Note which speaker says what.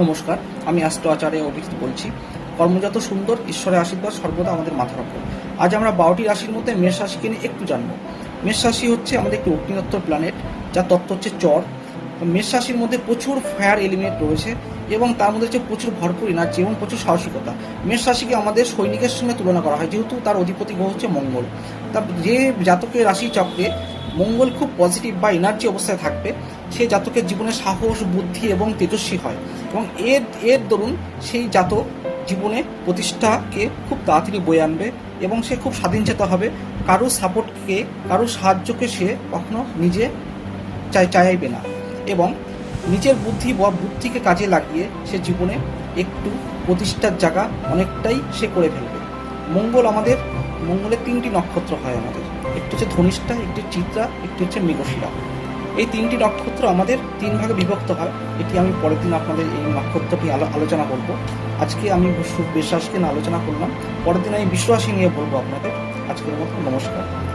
Speaker 1: নমস্কার, আমি অ্যাস্ট্রো আচার্য অভিজিৎ বলছি। কর্মজাত সুন্দর, ঈশ্বরের আশীর্বাদ সর্বদা আমাদের মাথার উপর। আজ আমরা বারোটি রাশির মধ্যে মেষ রাশিকে নিয়ে একটু জানব। মেষ রাশি হচ্ছে আমাদের একটি অগ্নিদত্ত প্ল্যানেট যার তত্ত্ব হচ্ছে চর। মেষ রাশির মধ্যে প্রচুর ফায়ার এলিমেন্ট রয়েছে এবং তার মধ্যে হচ্ছে প্রচুর ভরপুর এনার্জি এবং প্রচুর সাহসিকতা। মেষ রাশিকে আমাদের সৈনিকের সঙ্গে তুলনা করা হয়, যেহেতু তার অধিপতি গ্রহ হচ্ছে মঙ্গল। তা যে জাতকের রাশি চক্রে মঙ্গল খুব পজিটিভ বা এনার্জি অবস্থায় থাকবে, সে জাতকের জীবনে সাহস, বুদ্ধি এবং তেজস্বী হয়। এবং এর এর দরুন সেই জাতক জীবনে প্রতিষ্ঠাকে খুব তাড়াতাড়ি বয়ে আনবে এবং সে খুব স্বাধীনচেতা হবে। কারও সাপোর্টকে, কারও সাহায্যকে সে কখনো নিজে চাই, চাইবে না এবং নিজের বুদ্ধি বা বুদ্ধিকে কাজে লাগিয়ে সে জীবনে একটু প্রতিষ্ঠার জায়গা অনেকটাই সে করে ফেলবে। মঙ্গল আমাদের মঙ্গলের তিনটি নক্ষত্র হয় আমাদের। একটি হচ্ছে ধনিষ্ঠা, একটি চিত্রা, একটি হচ্ছে মৃগশিরা। এই তিনটি নক্ষত্র আমাদের তিন ভাগে বিভক্ত হয়। এটি আমি পরের দিন আপনাদের এই নক্ষত্রটি আলো আলোচনা করব। আজকে আমি বিশ্বাসকে আলোচনা করলাম। পরের দিন আমি বিশ্বাসী নিয়ে বলব আপনাদের। আজকের মতো নমস্কার।